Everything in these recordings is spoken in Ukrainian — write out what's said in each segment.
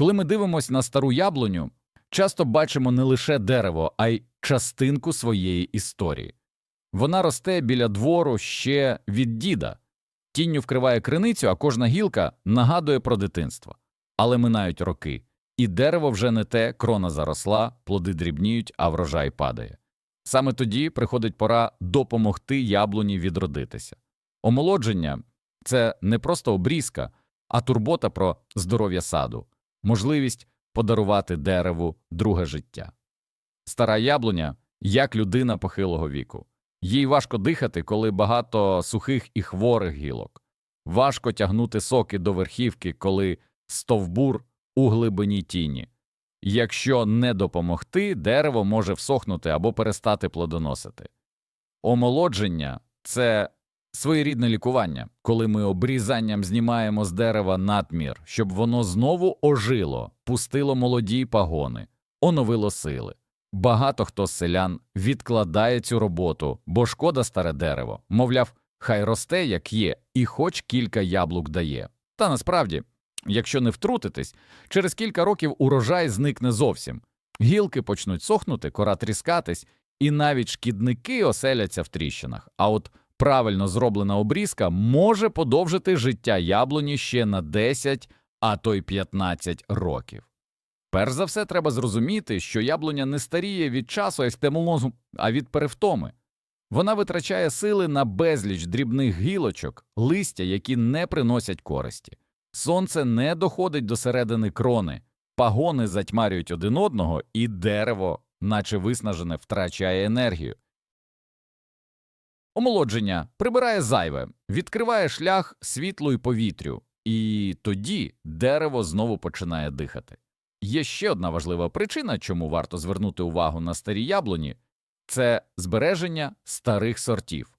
Коли ми дивимося на стару яблуню, часто бачимо не лише дерево, а й частинку своєї історії. Вона росте біля двору ще від діда, тінню вкриває криницю, а кожна гілка нагадує про дитинство. Але минають роки, і дерево вже не те, крона заросла, плоди дрібніють, а врожай падає. Саме тоді приходить пора допомогти яблуні відродитися. Омолодження це не просто обрізка, а турбота про здоров'я саду, можливість подарувати дереву друге життя. Стара яблуня як людина похилого віку. Їй важко дихати, коли багато сухих і хворих гілок. Важко тягнути соки до верхівки, коли стовбур у глибині тіні. Якщо не допомогти, дерево може всохнути або перестати плодоносити. Омолодження це своєрідне лікування, коли ми обрізанням знімаємо з дерева надмір, щоб воно знову ожило, пустило молоді пагони, оновило сили. Багато хто з селян відкладає цю роботу, бо шкода старе дерево, мовляв, хай росте, як є, і хоч кілька яблук дає. Та насправді, якщо не втрутитись, через кілька років урожай зникне зовсім. Гілки почнуть сохнути, кора тріскатись, і навіть шкідники оселяться в тріщинах. А от правильно зроблена обрізка може подовжити життя яблуні ще на 10, а то й 15 років. Перш за все, треба зрозуміти, що яблуня не старіє від часу естемолозу, а від перевтоми. Вона витрачає сили на безліч дрібних гілочок, листя, які не приносять користі. Сонце не доходить до середини крони, пагони затьмарюють один одного, і дерево, наче виснажене, втрачає енергію. Омолодження прибирає зайве, відкриває шлях світлу й повітрю, і тоді дерево знову починає дихати. Є ще одна важлива причина, чому варто звернути увагу на старі яблуні це збереження старих сортів.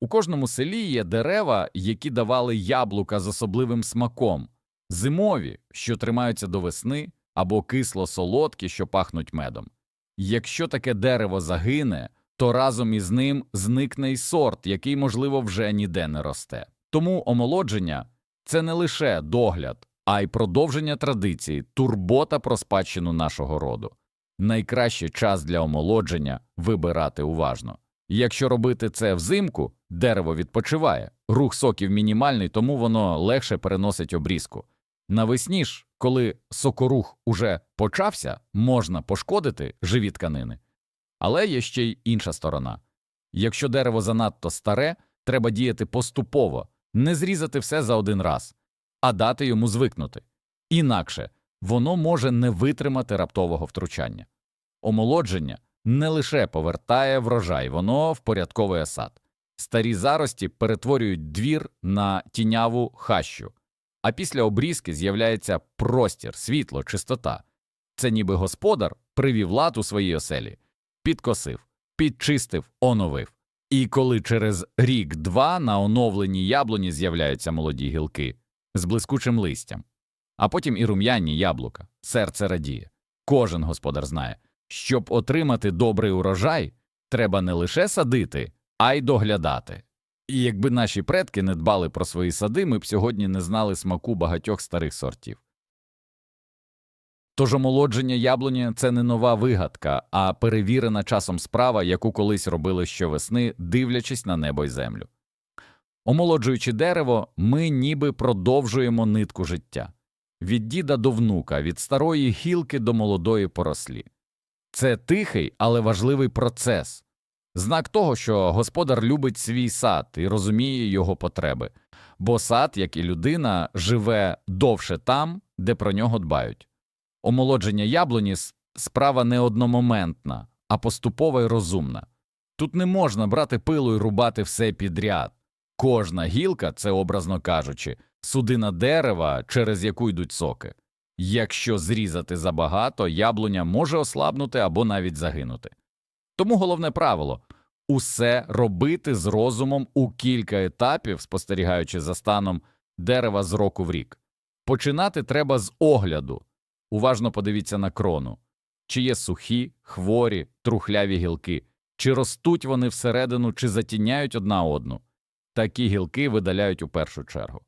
У кожному селі є дерева, які давали яблука з особливим смаком, зимові, що тримаються до весни, або кисло солодкі, що пахнуть медом. Якщо таке дерево загине, то разом із ним зникне й сорт, який, можливо, вже ніде не росте. Тому омолодження це не лише догляд, а й продовження традиції, турбота про спадщину нашого роду. Найкращий час для омолодження вибирати уважно. Якщо робити це взимку, дерево відпочиває, рух соків мінімальний, тому воно легше переносить обрізку. Навесні ж, коли сокорух уже почався, можна пошкодити живі тканини. Але є ще й інша сторона. Якщо дерево занадто старе, треба діяти поступово, не зрізати все за один раз, а дати йому звикнути. Інакше воно може не витримати раптового втручання. Омолодження не лише повертає врожай, воно впорядковує сад. Старі зарості перетворюють двір на тіняву хащу, а після обрізки з'являється простір, світло, чистота. Це ніби господар привів лад у своїй оселі, підкосив, підчистив, оновив. І коли через рік-два на оновленій яблуні з'являються молоді гілки з блискучим листям, а потім і рум'яні яблука, серце радіє. Кожен господар знає, щоб отримати добрий урожай, треба не лише садити, а й доглядати. І якби наші предки не дбали про свої сади, ми б сьогодні не знали смаку багатьох старих сортів. Тож омолодження яблуні – це не нова вигадка, а перевірена часом справа, яку колись робили щовесни, дивлячись на небо й землю. Омолоджуючи дерево, ми ніби продовжуємо нитку життя від діда до внука, від старої гілки до молодої порослі. Це тихий, але важливий процес, знак того, що господар любить свій сад і розуміє його потреби, бо сад, як і людина, живе довше там, де про нього дбають. Омолодження яблуні справа не одномоментна, а поступова й розумна. Тут не можна брати пилу і рубати все підряд. Кожна гілка, це образно кажучи, судина дерева, через яку йдуть соки. Якщо зрізати забагато, яблуня може ослабнути або навіть загинути. Тому головне правило усе робити з розумом у кілька етапів, спостерігаючи за станом дерева з року в рік. Починати треба з огляду. Уважно подивіться на крону. Чи є сухі, хворі, трухляві гілки, чи ростуть вони всередину, чи затіняють одна одну. Такі гілки видаляють у першу чергу.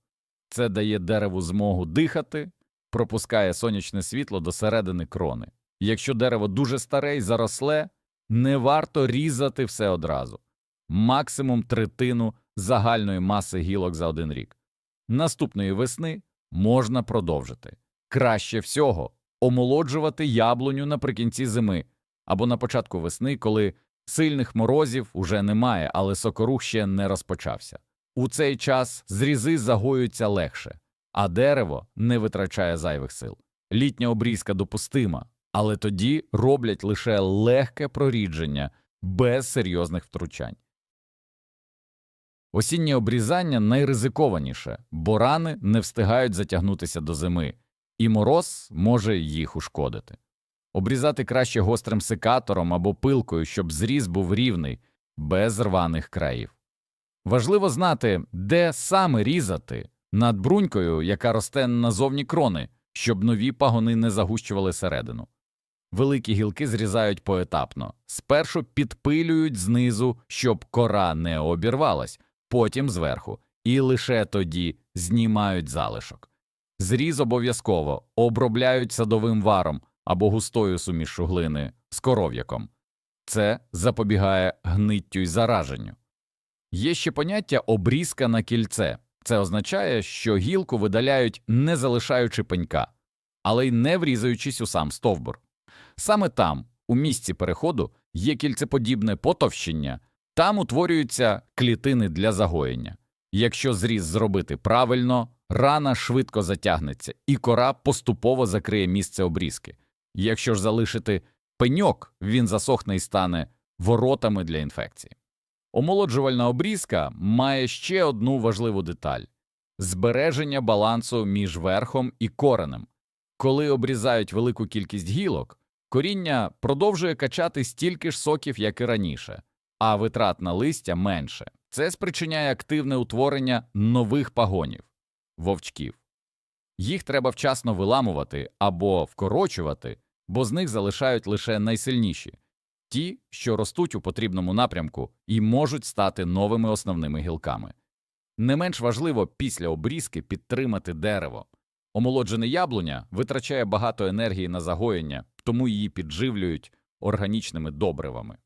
Це дає дереву змогу дихати, пропускає сонячне світло до середини крони. Якщо дерево дуже старе і заросле, не варто різати все одразу. Максимум третину загальної маси гілок за один рік. Наступної весни можна продовжити. Краще всього омолоджувати яблуню наприкінці зими або на початку весни, коли сильних морозів уже немає, але сокорух ще не розпочався. У цей час зрізи загоюються легше, а дерево не витрачає зайвих сил. Літня обрізка допустима, але тоді роблять лише легке прорідження без серйозних втручань. Осіннє обрізання найризикованіше, бо рани не встигають затягнутися до зими, і мороз може їх ушкодити. Обрізати краще гострим секатором або пилкою, щоб зріз був рівний, без рваних країв. Важливо знати, де саме різати над брунькою, яка росте назовні крони, щоб нові пагони не загущували середину. Великі гілки зрізають поетапно, спершу підпилюють знизу, щоб кора не обірвалась, потім зверху, і лише тоді знімають залишок. Зріз обов'язково обробляють садовим варом або густою сумішшю глини з коров'яком. Це запобігає гниттю й зараженню. Є ще поняття обрізка на кільце. Це означає, що гілку видаляють не залишаючи пенька, але й не врізаючись у сам стовбур. Саме там, у місці переходу, є кільцеподібне потовщення, там утворюються клітини для загоєння. Якщо зріз зробити правильно, рана швидко затягнеться, і кора поступово закриє місце обрізки. Якщо ж залишити пеньок, він засохне і стане воротами для інфекції. Омолоджувальна обрізка має ще одну важливу деталь збереження балансу між верхом і коренем. Коли обрізають велику кількість гілок, коріння продовжує качати стільки ж соків, як і раніше, а витрат на листя менше. Це спричиняє активне утворення нових пагонів вовчків. Їх треба вчасно виламувати або вкорочувати, бо з них залишають лише найсильніші ті, що ростуть у потрібному напрямку і можуть стати новими основними гілками. Не менш важливо після обрізки підтримати дерево. Омолоджене яблуня витрачає багато енергії на загоєння, тому її підживлюють органічними добривами.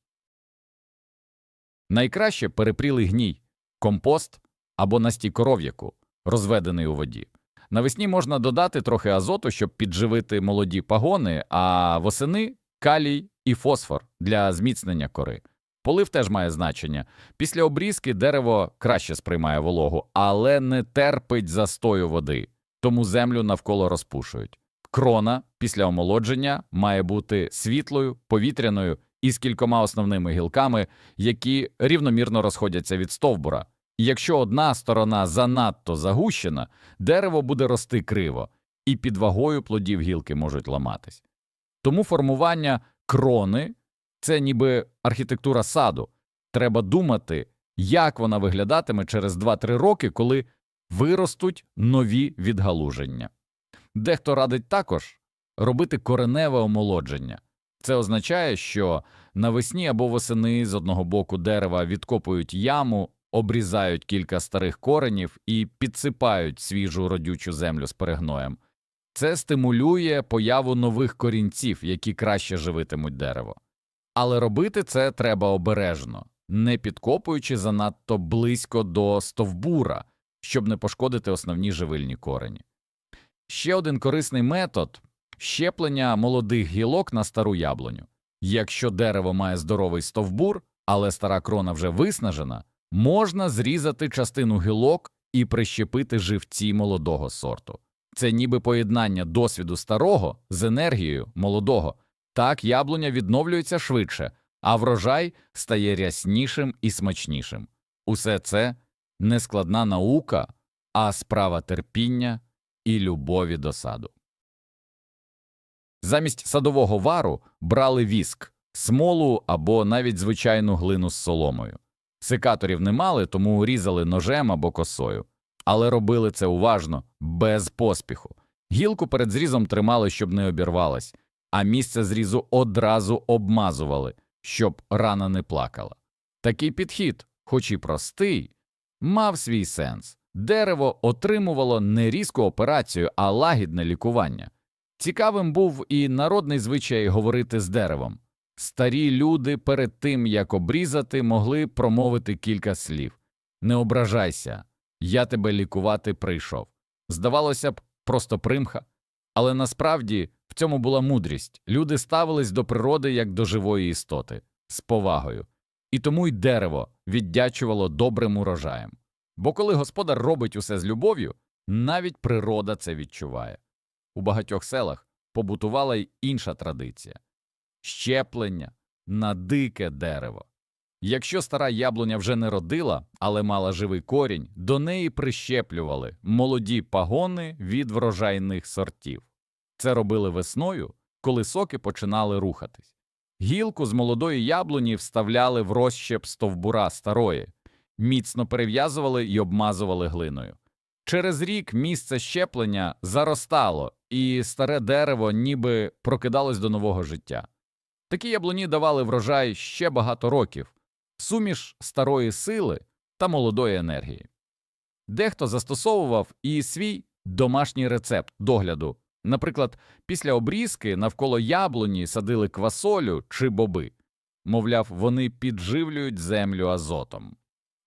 Найкраще перепрілий гній, компост або настій коров'яку, розведений у воді. Навесні можна додати трохи азоту, щоб підживити молоді пагони, а восени калій і фосфор для зміцнення кори. Полив теж має значення. Після обрізки дерево краще сприймає вологу, але не терпить застою води, тому землю навколо розпушують. Крона після омолодження має бути світлою, повітряною і з кількома основними гілками, які рівномірно розходяться від стовбура. Якщо одна сторона занадто загущена, дерево буде рости криво, і під вагою плодів гілки можуть ламатись. Тому формування крони це ніби архітектура саду. Треба думати, як вона виглядатиме через 2-3 роки, коли виростуть нові відгалуження. Дехто радить також робити кореневе омолодження. Це означає, що навесні або восени з одного боку дерева відкопують яму, обрізають кілька старих коренів і підсипають свіжу родючу землю з перегноєм. Це стимулює появу нових корінців, які краще живитимуть дерево. Але робити це треба обережно, не підкопуючи занадто близько до стовбура, щоб не пошкодити основні живильні корені. Ще один корисний метод щеплення молодих гілок на стару яблуню. Якщо дерево має здоровий стовбур, але стара крона вже виснажена, можна зрізати частину гілок і прищепити живці молодого сорту. Це ніби поєднання досвіду старого з енергією молодого. Так яблуня відновлюється швидше, а врожай стає ряснішим і смачнішим. Усе це не складна наука, а справа терпіння і любові до саду. Замість садового вару брали віск, смолу або навіть звичайну глину з соломою. Секаторів не мали, тому різали ножем або косою, але робили це уважно, без поспіху. Гілку перед зрізом тримали, щоб не обірвалась, а місце зрізу одразу обмазували, щоб рана не плакала. Такий підхід, хоч і простий, мав свій сенс, дерево отримувало не різку операцію, а лагідне лікування. Цікавим був і народний звичай говорити з деревом. Старі люди перед тим, як обрізати, могли промовити кілька слів Не ображайся, я тебе лікувати прийшов. Здавалося б, просто примха, але насправді в цьому була мудрість. Люди ставились до природи як до живої істоти, з повагою, і тому й дерево віддячувало добрим урожаєм. Бо коли господар робить усе з любов'ю, навіть природа це відчуває. У багатьох селах побутувала й інша традиція щеплення на дике дерево. Якщо стара яблуня вже не родила, але мала живий корінь, до неї прищеплювали молоді пагони від врожайних сортів. Це робили весною, коли соки починали рухатись. Гілку з молодої яблуні вставляли в розщеп стовбура старої, міцно перев'язували й обмазували глиною. Через рік місце щеплення заростало, і старе дерево ніби прокидалось до нового життя. Такі яблуні давали врожай ще багато років, суміш старої сили та молодої енергії. Дехто застосовував і свій домашній рецепт догляду. Наприклад, після обрізки навколо яблуні садили квасолю чи боби, мовляв, вони підживлюють землю азотом.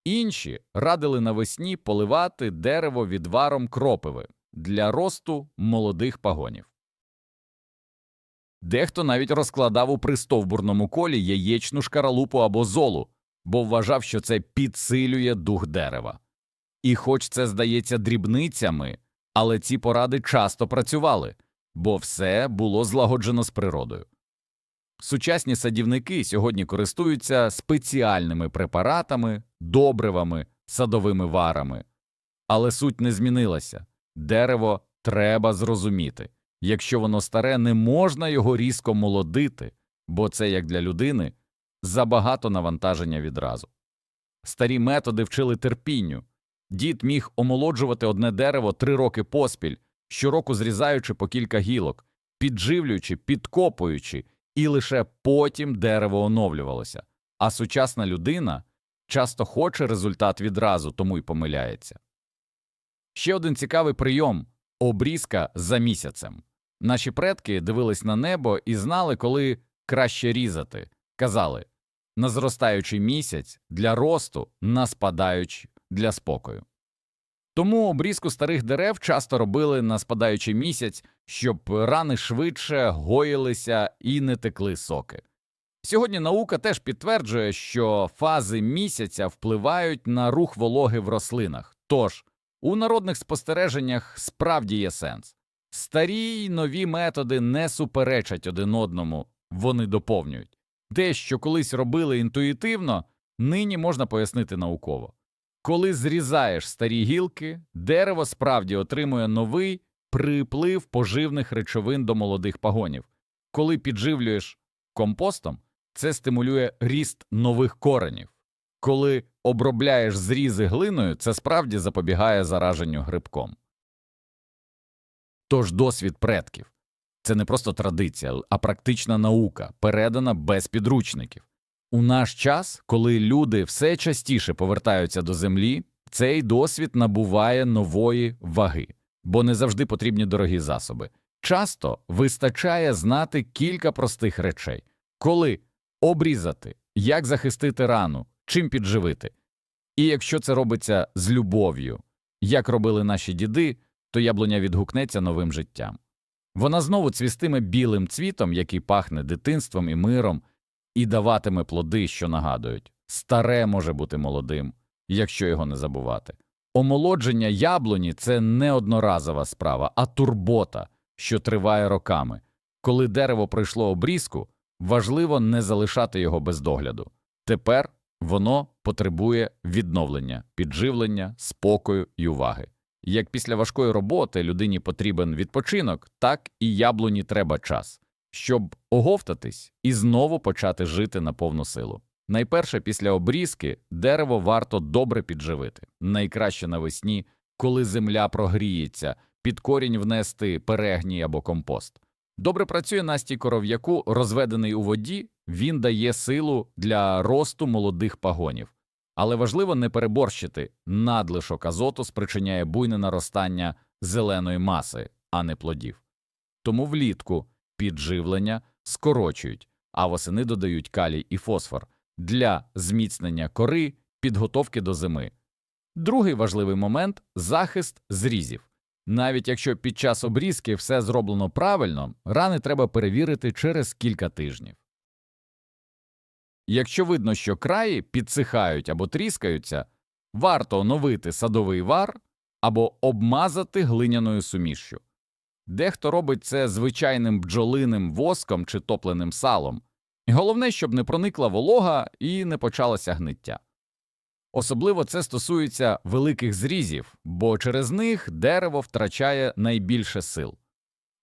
Інші радили навесні поливати дерево відваром кропиви для росту молодих пагонів. Дехто навіть розкладав у пристовбурному колі яєчну шкаралупу або золу, бо вважав, що це підсилює дух дерева. І хоч це здається дрібницями, але ці поради часто працювали, бо все було злагоджено з природою. Сучасні садівники сьогодні користуються спеціальними препаратами, добривами, садовими варами. Але суть не змінилася дерево треба зрозуміти. Якщо воно старе, не можна його різко молодити, бо це, як для людини, забагато навантаження відразу. Старі методи вчили терпінню. Дід міг омолоджувати одне дерево три роки поспіль, щороку зрізаючи по кілька гілок, підживлюючи, підкопуючи, і лише потім дерево оновлювалося. А сучасна людина часто хоче результат відразу, тому й помиляється. Ще один цікавий прийом обрізка за місяцем. Наші предки дивились на небо і знали, коли краще різати. Казали на зростаючий місяць для росту, на спадаючий для спокою. Тому обрізку старих дерев часто робили на спадаючий місяць, щоб рани швидше гоїлися і не текли соки. Сьогодні наука теж підтверджує, що фази місяця впливають на рух вологи в рослинах. Тож у народних спостереженнях справді є сенс. Старі й нові методи не суперечать один одному, вони доповнюють. Те, що колись робили інтуїтивно, нині можна пояснити науково. Коли зрізаєш старі гілки, дерево справді отримує новий приплив поживних речовин до молодих пагонів. Коли підживлюєш компостом, це стимулює ріст нових коренів. Коли обробляєш зрізи глиною, це справді запобігає зараженню грибком. Тож досвід предків це не просто традиція, а практична наука, передана без підручників. У наш час, коли люди все частіше повертаються до землі, цей досвід набуває нової ваги, бо не завжди потрібні дорогі засоби. Часто вистачає знати кілька простих речей коли обрізати, як захистити рану, чим підживити. І якщо це робиться з любов'ю, як робили наші діди, то яблуня відгукнеться новим життям. Вона знову цвістиме білим цвітом, який пахне дитинством і миром, і даватиме плоди, що нагадують старе може бути молодим, якщо його не забувати. Омолодження яблуні це не одноразова справа, а турбота, що триває роками. Коли дерево пройшло обрізку, важливо не залишати його без догляду. Тепер воно потребує відновлення, підживлення, спокою і уваги. Як після важкої роботи людині потрібен відпочинок, так і яблуні треба час, щоб оговтатись і знову почати жити на повну силу. Найперше після обрізки дерево варто добре підживити, найкраще навесні, коли земля прогріється, під корінь внести перегній або компост. Добре працює настій коров'яку, розведений у воді, він дає силу для росту молодих пагонів. Але важливо не переборщити. Надлишок азоту спричиняє буйне наростання зеленої маси, а не плодів. Тому влітку підживлення скорочують, а восени додають калій і фосфор для зміцнення кори, підготовки до зими. Другий важливий момент захист зрізів. Навіть якщо під час обрізки все зроблено правильно, рани треба перевірити через кілька тижнів. Якщо видно, що краї підсихають або тріскаються, варто оновити садовий вар або обмазати глиняною сумішшю. Дехто робить це звичайним бджолиним воском чи топленим салом. І головне, щоб не проникла волога і не почалося гниття. Особливо це стосується великих зрізів, бо через них дерево втрачає найбільше сил.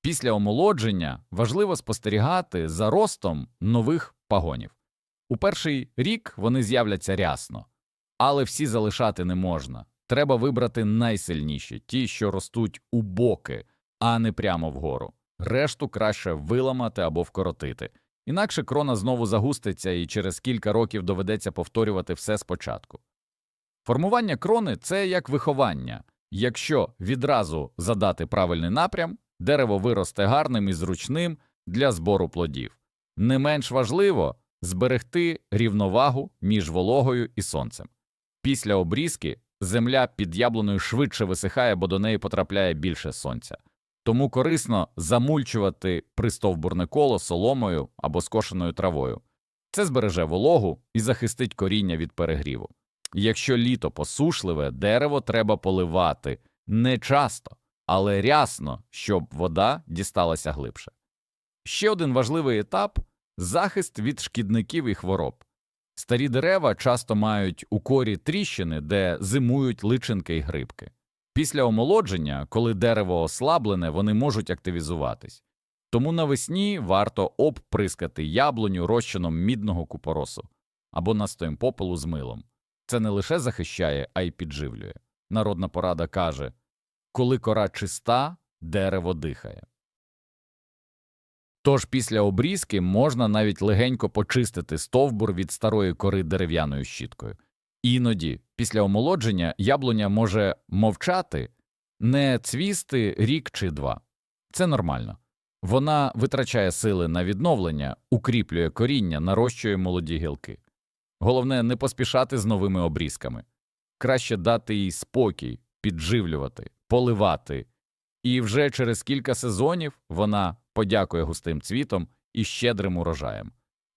Після омолодження важливо спостерігати за ростом нових пагонів. У перший рік вони з'являться рясно, але всі залишати не можна. Треба вибрати найсильніші, ті, що ростуть у боки, а не прямо вгору. Решту краще виламати або вкоротити. Інакше крона знову загуститься і через кілька років доведеться повторювати все спочатку. Формування крони це як виховання. Якщо відразу задати правильний напрям, дерево виросте гарним і зручним для збору плодів. Не менш важливо зберегти рівновагу між вологою і сонцем. Після обрізки земля під яблуною швидше висихає, бо до неї потрапляє більше сонця. Тому корисно замульчувати пристовбурне коло соломою або скошеною травою. Це збереже вологу і захистить коріння від перегріву. Якщо літо посушливе, дерево треба поливати не часто, але рясно, щоб вода дісталася глибше. Ще один важливий етап захист від шкідників і хвороб. Старі дерева часто мають у корі тріщини, де зимують личинки й грибки. Після омолодження, коли дерево ослаблене, вони можуть активізуватись. Тому навесні варто обприскати яблуню розчином мідного купоросу або настоєм попелу з милом. Це не лише захищає, а й підживлює. Народна порада каже коли кора чиста, дерево дихає. Тож після обрізки можна навіть легенько почистити стовбур від старої кори дерев'яною щіткою. Іноді, після омолодження, яблуня може мовчати, не цвісти рік чи два. Це нормально. Вона витрачає сили на відновлення, укріплює коріння, нарощує молоді гілки. Головне не поспішати з новими обрізками. Краще дати їй спокій, підживлювати, поливати, і вже через кілька сезонів вона подякує густим цвітом і щедрим урожаєм.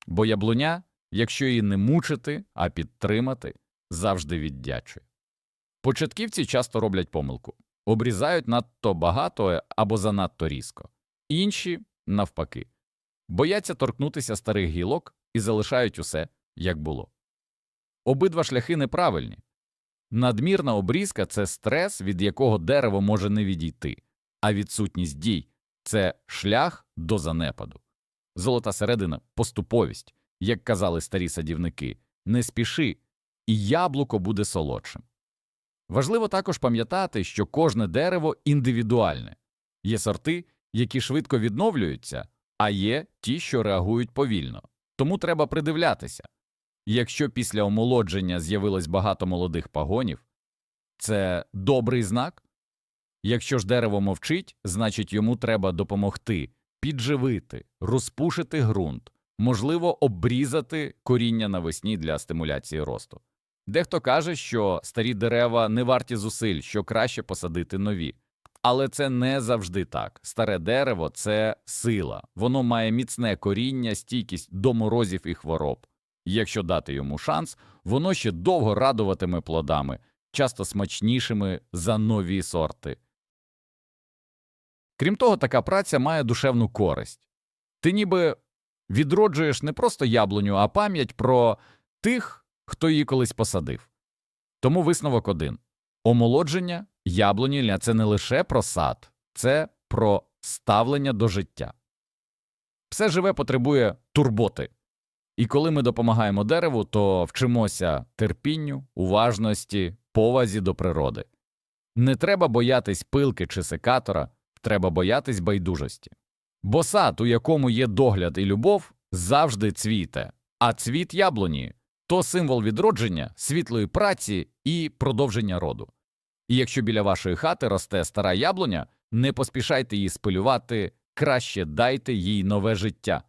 Бо яблуня, якщо її не мучити, а підтримати, завжди віддячує. Початківці часто роблять помилку обрізають надто багато або занадто різко, інші, навпаки, бояться торкнутися старих гілок і залишають усе, як було. Обидва шляхи неправильні. Надмірна обрізка це стрес, від якого дерево може не відійти, а відсутність дій це шлях до занепаду. Золота середина поступовість, як казали старі садівники, не спіши, і яблуко буде солодшим. Важливо також пам'ятати, що кожне дерево індивідуальне є сорти, які швидко відновлюються, а є ті, що реагують повільно, тому треба придивлятися. Якщо після омолодження з'явилось багато молодих пагонів, це добрий знак. Якщо ж дерево мовчить, значить йому треба допомогти підживити, розпушити ґрунт, можливо, обрізати коріння навесні для стимуляції росту. Дехто каже, що старі дерева не варті зусиль, що краще посадити нові. Але це не завжди так. Старе дерево це сила, воно має міцне коріння, стійкість до морозів і хвороб. Якщо дати йому шанс, воно ще довго радуватиме плодами, часто смачнішими за нові сорти. Крім того, така праця має душевну користь. Ти ніби відроджуєш не просто яблуню, а пам'ять про тих, хто її колись посадив. Тому висновок один омолодження яблуні це не лише про сад, це про ставлення до життя. Все живе потребує турботи. І коли ми допомагаємо дереву, то вчимося терпінню, уважності, повазі до природи. Не треба боятись пилки чи секатора, треба боятись байдужості. Бо сад, у якому є догляд і любов, завжди цвіте, а цвіт яблуні то символ відродження, світлої праці і продовження роду. І якщо біля вашої хати росте стара яблуня, не поспішайте її спилювати, краще дайте їй нове життя.